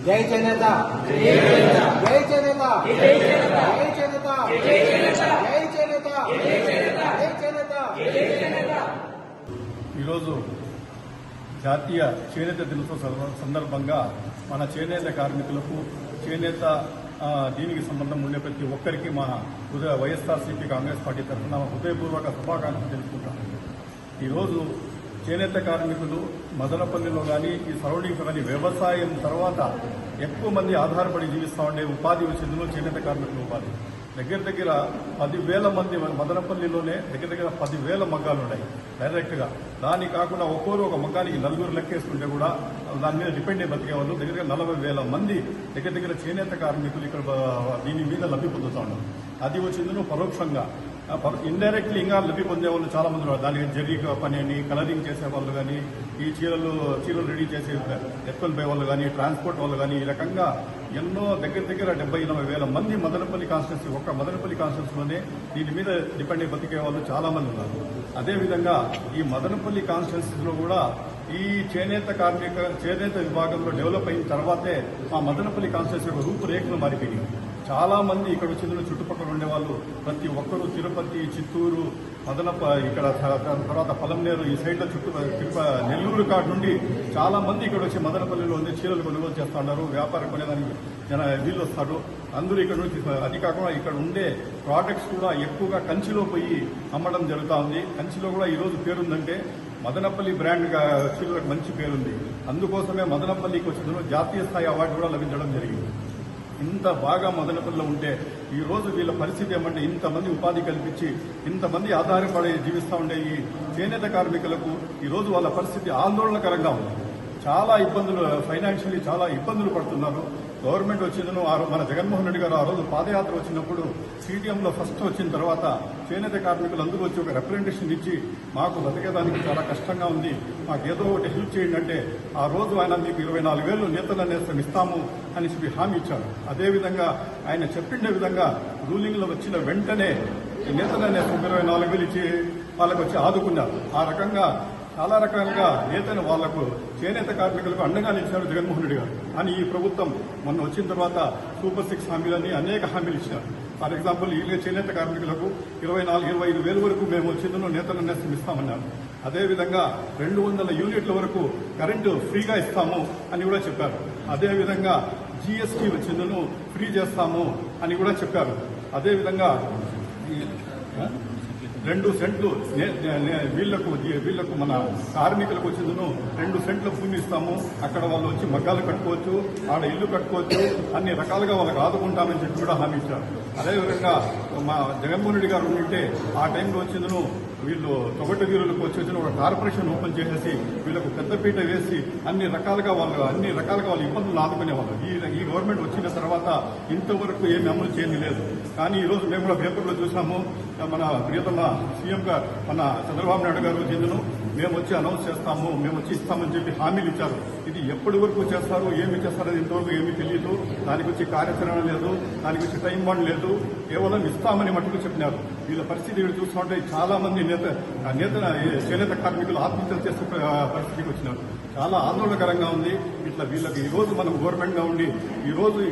జై చేనేత జై చేనేత జై చేనేత జై చేనేత జై చేనేత ఈరోజు జాతీయ చేనేత దినోత్సవ సందర్భంగా మన చేనేత కార్మికులకు చేనేత దీనికి సంబంధం ఉండే ప్రతి ఒక్కరికి మా హృదయ వైఎస్ఆర్సీపీ కాంగ్రెస్ పార్టీ తరఫున హృదయపూర్వక శుభాకాంక్షలు తెలుపుకుంటాం. ఈరోజు చేనేత కార్మికులు మదనపల్లిలో కానీ ఈ సరౌండింగ్స్ కానీ వ్యవసాయం తర్వాత ఎక్కువ మంది ఆధారపడి జీవిస్తూ ఉండే ఉపాధి వచ్చిందో చేనేత కార్మికుల ఉపాధి. దగ్గర దగ్గర పదివేల మంది మదనపల్లిలోనే దగ్గర దగ్గర పదివేల మగ్గాలు ఉన్నాయి డైరెక్ట్గా. దాని కాకుండా ఒక్కోరు ఒక మగ్గానికి నలుగురు లెక్కేసుకుంటే కూడా దాని మీద డిపెండ్ అయి బతికే వాళ్ళు దగ్గర దగ్గర నలభై వేల మంది దగ్గర దగ్గర చేనేత కార్మికులు ఇక్కడ దీని మీద లబ్ధి పొందుతా ఉన్నారు. అది వచ్చింది పరోక్షంగా. ఇండైరెక్ట్లీ ఇంకా లబ్ధి పొందే వాళ్ళు చాలా మంది ఉన్నారు. దానికి జరీ పని అని కలరింగ్ చేసే వాళ్ళు కానీ ఈ చీరలు చీరలు రెడీ చేసే ఎత్తుకొని పోయే వాళ్ళు కానీ ట్రాన్స్పోర్ట్ వాళ్ళు కానీ ఈ రకంగా ఎన్నో దగ్గర దగ్గర డెబ్బై ఎనభై వేల మంది మదనపల్లి కాన్స్టిట్యూన్సీ ఒక్క మదనపల్లి కాన్స్టిట్యూన్సీలోనే దీని మీద డిపెండ్ అయి బతికే వాళ్ళు చాలా మంది ఉన్నారు. అదేవిధంగా ఈ మదనపల్లి కాన్స్టిట్యూన్సీలో కూడా ఈ చేనేత కార్మిక చేనేత విభాగంలో డెవలప్ అయిన తర్వాతే మా మదనపల్లి కాన్స్టిట్యూన్సీ యొక్క రూపురేఖలు మారిపోయింది చాలా మంది ఇక్కడ వచ్చిన చుట్టుపక్కల ఉండేవాళ్ళు ప్రతి ఒక్కరూ తిరుపతి చిత్తూరు అదనప ఇక్కడ దాని తర్వాత పలంనేరు ఈ సైడ్లో చుట్టూ తిరుప నెల్లూరు కాడ నుండి చాలా మంది ఇక్కడ వచ్చి మదనపల్లిలో ఉంది చీరలు కొనుగోలు చేస్తా ఉన్నారు వ్యాపారం కొనేదానికి జన వీళ్ళు వస్తారు. అందరూ ఇక్కడ నుంచి అది కాకుండా ఇక్కడ ఉండే ప్రోడక్ట్స్ కూడా ఎక్కువగా కంచిలో పోయి అమ్మడం జరుగుతూ ఉంది. కంచిలో కూడా ఈ రోజు పేరుందంటే మదనపల్లి బ్రాండ్ చీరలకు మంచి పేరుంది. అందుకోసమే మదనపల్లికి వచ్చిన జాతీయ స్థాయి అవార్డు కూడా లభించడం జరిగింది. ఇంత బాగా మొదలపల్లిలో ఉంటే ఈ రోజు వీళ్ళ పరిస్థితి ఏమంటే ఇంతమంది ఉపాధి కల్పించి ఇంతమంది ఆధారపడి జీవిస్తూ ఉండే ఈ చేనేత కార్మికులకు ఈరోజు వాళ్ళ పరిస్థితి ఆందోళనకరంగా ఉంది. చాలా ఇబ్బందులు ఫైనాన్షియల్లీ చాలా ఇబ్బందులు పడుతున్నారు. గవర్నమెంట్ వచ్చిందను మన జగన్మోహన్ రెడ్డి గారు ఆ రోజు పాదయాత్ర వచ్చినప్పుడు సీటీఎంలో ఫస్ట్ వచ్చిన తర్వాత చేనేత కార్మికులు అందరూ వచ్చి ఒక రిప్రజెంటేషన్ ఇచ్చి మాకు బతికేదానికి చాలా కష్టంగా ఉంది మాకు ఏదో ఒకటి హెల్ప్ చేయండి అంటే ఆ రోజు ఆయన మీకు ఇరవై నాలుగు వేలు నేతల నేస్తం ఇస్తాము అని చెప్పి హామీ ఇచ్చారు. అదేవిధంగా ఆయన చెప్పిండే విధంగా రూలింగ్లో వచ్చిన వెంటనే నేతల నేస్తం ఇరవై నాలుగు వేలు ఇచ్చి వాళ్ళకి వచ్చి ఆదుకున్నారు. ఆ రకంగా చాలా రకాలుగా నేతలు వాళ్ళకు చేనేత కార్మికులకు అండగా నిలిచారు జగన్మోహన్ రెడ్డి గారు. అని ఈ ప్రభుత్వం మొన్న వచ్చిన తర్వాత సూపర్ సిక్స్ హామీలని అనేక హామీలు ఇచ్చారు. ఫర్ ఎగ్జాంపుల్ ఈ చేనేత కార్మికులకు ఇరవై నాలుగు ఇరవై ఐదు వేల వరకు మేము వచ్చిందను నేతలు నేస్తం ఇస్తామన్నారు అదేవిధంగా రెండు వందల యూనిట్ల వరకు కరెంటు ఫ్రీగా ఇస్తాము అని కూడా చెప్పారు. అదేవిధంగా జీఎస్టీ వచ్చిందను ఫ్రీ చేస్తాము అని కూడా చెప్పారు. అదేవిధంగా రెండు సెంట్లు నే- నే- వీళ్ళకు వీళ్ళకు మన కార్మికులకు వచ్చిందను రెండు సెంట్లు భూమి ఇస్తాము అక్కడ వాళ్ళు వచ్చి మగ్గాలు కట్టుకోవచ్చు ఆడ ఇల్లు కట్టుకోవచ్చు అన్ని రకాలుగా వాళ్ళకి ఆదుకుంటామని చెప్పి కూడా హామీ ఇచ్చారు. అదేవిధంగా మా జగన్మోహన్ రెడ్డి గారు ఉంటే ఆ టైంలో వచ్చిందను వీళ్ళు తొగట వీరులకు వచ్చిన ఒక కార్పొరేషన్ ఓపెన్ చేసేసి వీళ్ళకు పెద్దపీట వేసి అన్ని రకాలుగా వాళ్ళు అన్ని రకాలుగా వాళ్ళు ఇబ్బందులు ఆదుకునేవాళ్ళు. ఈ ఈ గవర్నమెంట్ వచ్చిన తర్వాత ఇంతవరకు ఏమి అమలు చేయని లేదు. కానీ ఈరోజు మేము కూడా పేపర్లో చూసాము మన ప్రియతమ సీఎం గారు మన చంద్రబాబు నాయుడు గారు చెందిన మేము వచ్చి అనౌన్స్ చేస్తాము మేము వచ్చి ఇస్తామని చెప్పి హామీలు ఇచ్చారు. ఇది ఎప్పటి వరకు చేస్తారు ఏమి చేస్తారు ఇంతవరకు ఏమీ తెలియదు దానికి వచ్చి కార్యాచరణ లేదు దానికి వచ్చి టైం బాండ్ లేదు. కేవలం ఇస్తామని మట్టుకు చెప్పినారు. వీళ్ళ పరిస్థితి వీళ్ళు చూసుకుంటే చాలా మంది నేత ఆ నేత చేనేత కార్మికులు ఆత్మహత్యలు చేసే పరిస్థితికి వచ్చినారు. చాలా ఆందోళనకరంగా ఉంది. ఇట్లా వీళ్ళకి ఈరోజు మనం గవర్నమెంట్గా ఉండి ఈరోజు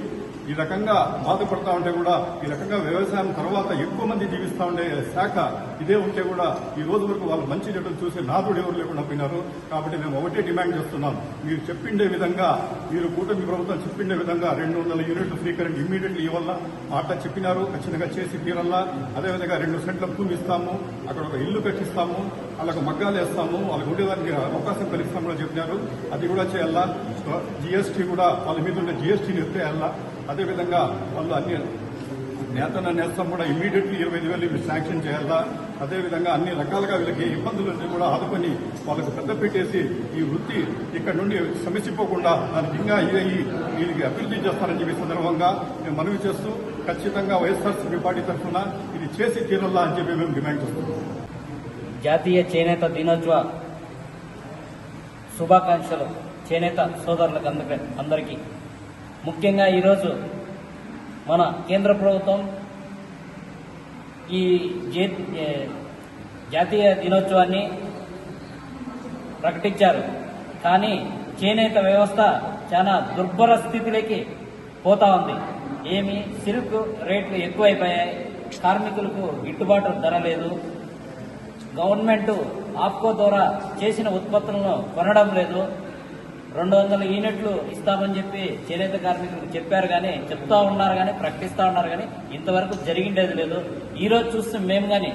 ఈ రకంగా బాధపడతా ఉంటే కూడా ఈ రకంగా వ్యవసాయం తర్వాత ఎక్కువ మంది జీవిస్తూ ఉండే శాఖ ఇదే ఉంటే కూడా ఈ రోజు వరకు వాళ్ళు మంచి చెట్లు చూసే నాదుడు ఎవరు లేకుండా పోయినారు. కాబట్టి మేము ఒకటే డిమాండ్ చేస్తున్నాం. మీరు చెప్పిండే విధంగా మీరు కూటమి ప్రభుత్వం చెప్పిండే విధంగా రెండు వందల యూనిట్లు ఫ్రీ కరెంట్ ఇమీడియట్లీ ఇవ్వాలా? మాట చెప్పినారు ఖచ్చితంగా చేసి తీరల్లా అదేవిధంగా రెండు సెంట్ల భూమి ఇస్తాము అక్కడ ఒక ఇల్లు కట్టిస్తాము వాళ్ళకు మగ్గాలు వేస్తాము వాళ్ళకు ఉండేదానికి అవకాశం కలిగిస్తామని చెప్పినారు. అది కూడా చేయాలా? జీఎస్టీ కూడా వాళ్ళ మీద ఉండే జీఎస్టీని ఎత్తేయాలా అదేవిధంగా వాళ్ళు అన్ని నేతన నేస్తం కూడా ఇమీడియట్లీ ఇరవై ఐదు వేలు శాంక్షన్ చేయాలా? అదేవిధంగా అన్ని రకాలుగా వీళ్ళకి ఇబ్బందులన్నీ కూడా ఆదుకొని వాళ్ళకు పెద్ద పెట్టేసి ఈ వృత్తి ఇక్కడ నుండి సమసిపోకుండా దానికి ఇంకా ఈ వీళ్ళకి అభివృద్ధి చేస్తారని చెప్పి సందర్భంగా మేము మనవి చేస్తూ ఖచ్చితంగా వైఎస్ఆర్సీపీ పార్టీ తరఫున ఇది చేసి తీరల్లా అని చెప్పి మేము డిమాండ్ చేస్తున్నాం. జాతీయ చేనేత దినోత్సవ శుభాకాంక్షలు. చేనేత సోదరులకు అందరి అందరికీ. ముఖ్యంగా ఈరోజు మన కేంద్ర ప్రభుత్వం ఈ జే- జాతీయ దినోత్సవాన్ని ప్రకటించారు. కానీ చేనేత వ్యవస్థ చాలా దుర్భర స్థితిలోకి పోతా ఉంది. ఏమి సిల్క్ రేట్లు ఎక్కువైపోయాయి. కార్మికులకు గిట్టుబాటు ధర లేదు. గవర్నమెంట్ ఆప్కో ద్వారా చేసిన ఉత్పత్తులను కొనడం లేదు. రెండు వందల యూనిట్లు ఇస్తామని చెప్పి చేనేత కార్మికులకు చెప్పారు కానీ చెప్తా ఉన్నారు కానీ ప్రకటిస్తా ఉన్నారు కానీ ఇంతవరకు జరిగిండేది లేదు. ఈ రోజు చూస్తే మేము కానీ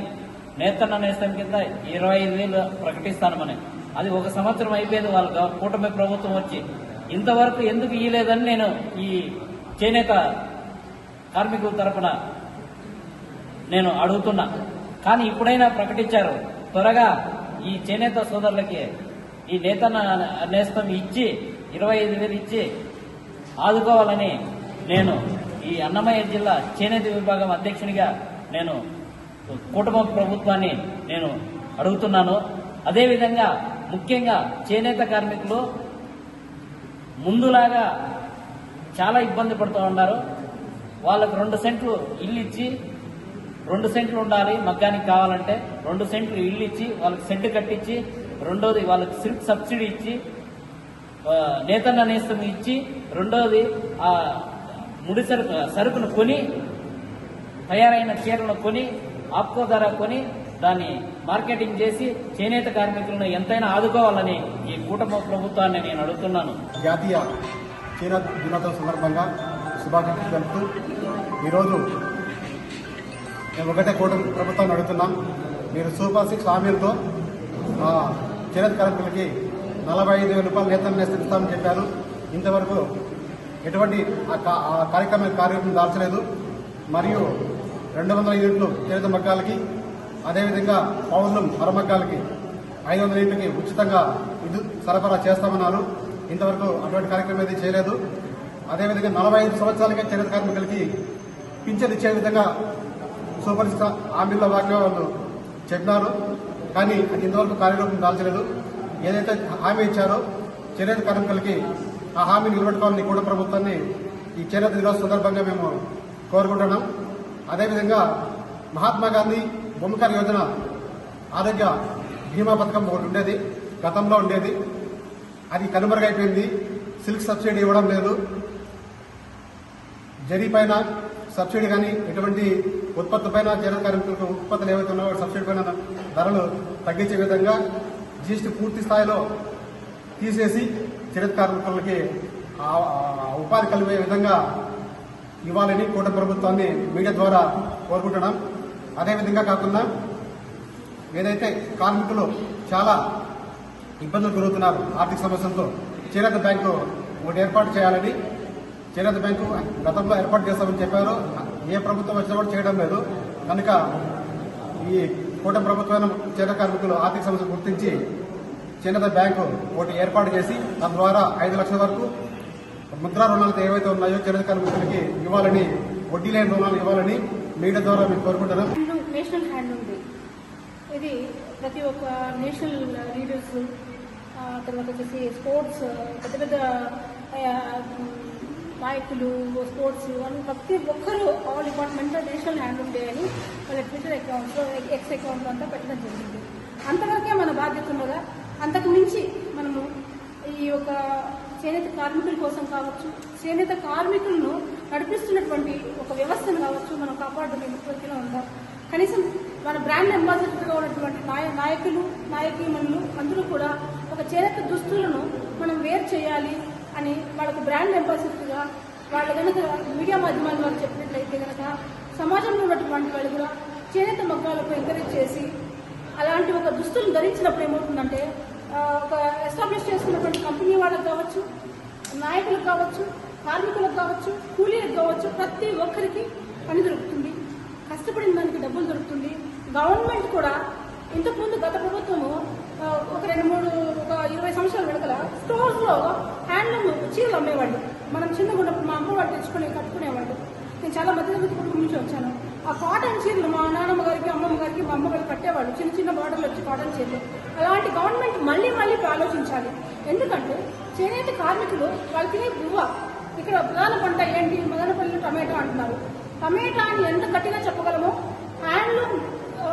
నేతన్న నేస్తం కింద ఇరవై ఐదు వేలు ప్రకటిస్తానమని. అది ఒక సంవత్సరం అయిపోయింది వాళ్ళ కూటమి ప్రభుత్వం వచ్చి. ఇంతవరకు ఎందుకు ఇయ్యలేదని నేను ఈ చేనేత కార్మికుల తరపున నేను అడుగుతున్నా. కానీ ఇప్పుడైనా ప్రకటించారు. త్వరగా ఈ చేనేత సోదరులకి ఈ నేత నేస్తం ఇచ్చి ఇరవై ఐదు వేలు ఇచ్చి ఆదుకోవాలని నేను ఈ అన్నమయ్య జిల్లా చేనేత విభాగం అధ్యక్షునిగా నేను కుటుంబ ప్రభుత్వాన్ని నేను అడుగుతున్నాను. అదేవిధంగా ముఖ్యంగా చేనేత కార్మికులు ముందులాగా చాలా ఇబ్బంది పడుతూ ఉన్నారు. వాళ్ళకు రెండు సెంట్లు ఇల్లు ఇచ్చి రెండు సెంట్లు ఉండాలి మగ్గానికి కావాలంటే రెండు సెంట్లు ఇల్లు ఇచ్చి వాళ్ళకి సెంటు కట్టించి రెండోది వాళ్ళకి సిల్క్ సబ్సిడీ ఇచ్చి నేతన్న నేస్తం ఇచ్చి రెండోది ఆ ముడి సరుకు సరుకును కొని తయారైన చీరలను కొని ఆప్కో ధర కొని దాన్ని మార్కెటింగ్ చేసి చేనేత కార్మికులను ఎంతైనా ఆదుకోవాలని ఈ కూటమి ప్రభుత్వాన్ని నేను అడుగుతున్నాను. జాతీయ చేనేత దినోత్సవం సందర్భంగా శుభాకాంక్షలు తెలుపుతూ ఈరోజు మేము ఒకటే కూటమి ప్రభుత్వాన్ని అడుగుతున్నాం. మీరు సూపర్ సిక్స్ హామీలతో చేనేత కార్మికులకి నలభై ఐదు వేల రూపాయలు నేతలు నేస్తామని చెప్పారు. ఇంతవరకు ఎటువంటి ఆ కా- ఆ కార్యక్రమం కార్యక్రమం దాల్చలేదు. మరియు రెండు వందల యూనిట్లు చేనేత మగ్గాలకి అదేవిధంగా పౌర్ణం మరమగ్గాలకి ఐదు వందల యూనిట్లకి ఉచితంగా విద్యుత్ సరఫరా చేస్తామన్నారు. ఇంతవరకు అటువంటి కార్యక్రమం ఏది చేయలేదు. అదేవిధంగా నలభై ఐదు సంవత్సరాలకే చేనేత కార్మికులకి పింఛన్ ఇచ్చే విధంగా సూపర్ స్టార్ హామీల వాక్య వాళ్ళు చెప్పినారు. కానీ అది ఇంతవరకు కార్యరూపం దాల్చలేదు ఏదైతే హామీ ఇచ్చారో చేనేత కార్మికులకి ఆ హామీని నిలబెట్టుకోవాలని కూడా ప్రభుత్వాన్ని ఈ చేనేత దినోత్సవ సందర్భంగా మేము కోరుకుంటున్నాం. అదేవిధంగా మహాత్మా గాంధీ బొమ్మకార్ యోజన ఆరోగ్య బీమా పథకం ఒకటి ఉండేది గతంలో ఉండేది. అది కనుమరుగైపోయింది. సిల్క్ సబ్సిడీ ఇవ్వడం లేదు. జరీ పైన సబ్సిడీ కానీ ఎటువంటి ఉత్పత్తి పైన జన కార్మికులకు ఉత్పత్తులు ఏవైతే ఉన్నాయో సబ్సిడీ పైన ధరలు తగ్గించే విధంగా జీఎస్టీ పూర్తి స్థాయిలో తీసేసి చరిత్ర కార్మికులకి ఉపాధి కలిగే విధంగా ఇవ్వాలని కూటమి ప్రభుత్వాన్ని మీడియా ద్వారా కోరుకుంటున్నాం. అదేవిధంగా కాకుండా ఏదైతే కార్మికులు చాలా ఇబ్బందులు గురవుతున్నారు ఆర్థిక సమస్యలతో చేనేత బ్యాంకు ఒకటి ఏర్పాటు చేయాలని చేనేత బ్యాంకు గతంలో ఏర్పాటు చేస్తామని చెప్పారు. ఏ ప్రభుత్వం వచ్చినా కూడా చేయడం లేదు. కనుక ఈ కూటమి ప్రభుత్వం చేత కార్మికులు ఆర్థిక సమస్యలు గుర్తించి చేనేత బ్యాంకు ఒకటి ఏర్పాటు చేసి దాని ద్వారా ఐదు లక్షల వరకు ముద్రా రుణాలు ఏవైతే ఉన్నాయో చేనేత కార్మికులకి ఇవ్వాలని వడ్డీ లేని రుణాలు ఇవ్వాలని మీడియా ద్వారా మేము కోరుకుంటున్నాం. నేషనల్ హ్యాండ్ ఉంది. ఇది ప్రతి ఒక్క నేషనల్ లీడర్స్ తర్వాత వచ్చేసి స్పోర్ట్స్ పెద్ద పెద్ద నాయకులు స్పోర్ట్స్ అని ప్రతి ఒక్కరూ all department national hand day వాళ్ళ ట్విట్టర్ అకౌంట్స్లో ఎక్స్ అకౌంట్లో అంతా పెట్టడం జరిగింది. అంతవరకే మన బాధ్యత ఉండగా అంతకు మించి మనము ఈ యొక్క చేనేత కార్మికుల కోసం కావచ్చు చేనేత కార్మికులను నడిపిస్తున్నటువంటి ఒక వ్యవస్థను కావచ్చు మనం కాపాడడం ముఖ్యంగా ఉందాం? కనీసం మన బ్రాండ్ అంబాసిడర్గా ఉన్నటువంటి నాయ నాయకులు నాయకీమణులు అందరూ కూడా ఒక చేనేత దుస్తులను మనం వేర్ చేయాలి అని వాళ్ళకు బ్రాండ్ అంబాసిడర్గా వాళ్ళ కనుక మీడియా మాధ్యమాల వారు చెప్పినట్లయితే కనుక సమాజంలో ఉన్నటువంటి వాళ్ళు కూడా చేనేత మగ్గాలకు ఎంకరేజ్ చేసి అలాంటి ఒక దుస్తులు ధరించినప్పుడు ఏమవుతుందంటే ఒక ఎస్టాబ్లిష్ చేసుకున్నటువంటి కంపెనీ వాళ్ళకి కావచ్చు నాయకులకు కావచ్చు కార్మికులకు కావచ్చు కూలీలకు కావచ్చు ప్రతి ఒక్కరికి పని దొరుకుతుంది. కష్టపడిన దానికి డబ్బులు దొరుకుతుంది. గవర్నమెంట్ కూడా ఇంతకుముందు గత ప్రభుత్వము ఒక రెండు మూడు ఒక ఇరవై సంవత్సరాల వెనకల స్టోర్స్లో హ్యాండ్లూమ్ చీరలు అమ్మేవాళ్ళు. మనం చిన్నగా ఉన్నప్పుడు మా అమ్మ వాళ్ళు తెచ్చుకొని కట్టుకునేవాళ్ళు. నేను చాలా మధ్యతరగతి కుటుంబం నుంచి వచ్చాను. ఆ కాటన్ చీరలు మా నాన్నమ్మ గారికి అమ్మమ్మ గారికి మా అమ్మ గారికి కట్టేవాళ్ళు. చిన్న చిన్న బార్డర్లు వచ్చి కాటన్ చీరలు. అలాంటి గవర్నమెంట్ మళ్ళీ మళ్ళీ ఆలోచించాలి. ఎందుకంటే చేనేత కార్మికులు వాళ్ళకి బువ్వ ఇక్కడ ప్రధాన పంట ఏంటి మదనపల్లి టమాటా అంటున్నారు. టమాటా అని ఎంత గట్టిగా చెప్పగలమో హ్యాండ్లూమ్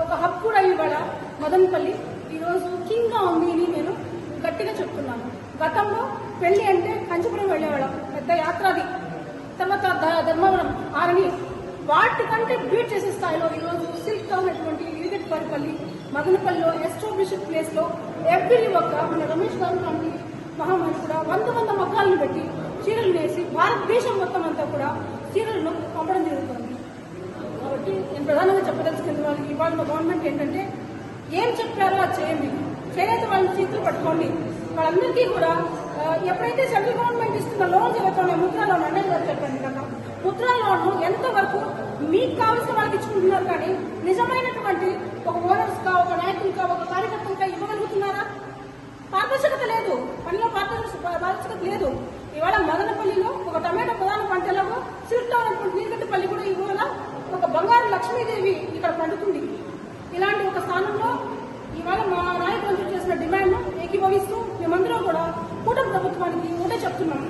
ఒక హబ్ కూడా ఇవాళ మదనపల్లి? ఈరోజు కింగ్గా ఉంది అని నేను గట్టిగా చెప్తున్నాను. గతంలో పెళ్ళి అంటే కంచిపురం వెళ్ళేవాళ్ళం పెద్ద యాత్రాది. తర్వాత ధర్మవరం ఆరని వాటికంటే బీట్ చేసే స్థాయిలో ఈరోజు సిల్క్ టౌన్ అటువంటి ఇరిగట్పల్లి మదనపల్లిలో ఎస్టాబ్లిష్డ్ ప్లేస్లో ఎవ్రీ ఒక్క మన రమేష్ గారు లాంటి మహామని కూడా వంద వంద మగ్గాలను పెట్టి చీరలు వేసి భారతదేశం మొత్తం అంతా కూడా చీరలను పంపడం జరుగుతుంది. కాబట్టి నేను ప్రధానంగా చెప్పదలుచుకున్న వాళ్ళకి ఇవాళ గవర్నమెంట్ ఏంటంటే ఏం చెప్పారో అది చేయండి. చేనేత వాళ్ళని చేతులు పట్టుకోండి. వాళ్ళందరికీ కూడా ఎప్పుడైతే సెంట్రల్ గవర్నమెంట్ ఇస్తున్న లోన్స్ ఎవరితోనే ముద్రా లోన్ అనేది గారు చెప్పండి కదా. ముద్రా లోన్ ఎంతవరకు మీకు కావాల్సిన వాళ్ళకి ఇచ్చుకుంటున్నారు కానీ నిజమైనటువంటి ఒక ఓనర్స్ ఒక నాయకులుగా ఒక కార్యకర్తలుగా ఇవ్వగలుగుతున్నారా? పారదర్శకత లేదు. పనిలో పారదర్శక పారదర్శకత లేదు. ఇవాళ మదనపల్లిలో ఒక టమాటో ప్రధాన పంటలో సిల్క్ టౌన్ నీలగడ్డపల్లి కూడా ఇవాళ ఒక బంగారు లక్ష్మీదేవి ఇక్కడ పండుతుంది. ఇలాంటి ఒక స్థానంలో ఇవాళ మా నాయకులు చేసిన డిమాండ్ ఏకీభవిస్తూ మేమందరం కూడా కూటమి ప్రభుత్వానికి ఒకటే చెప్తున్నాం.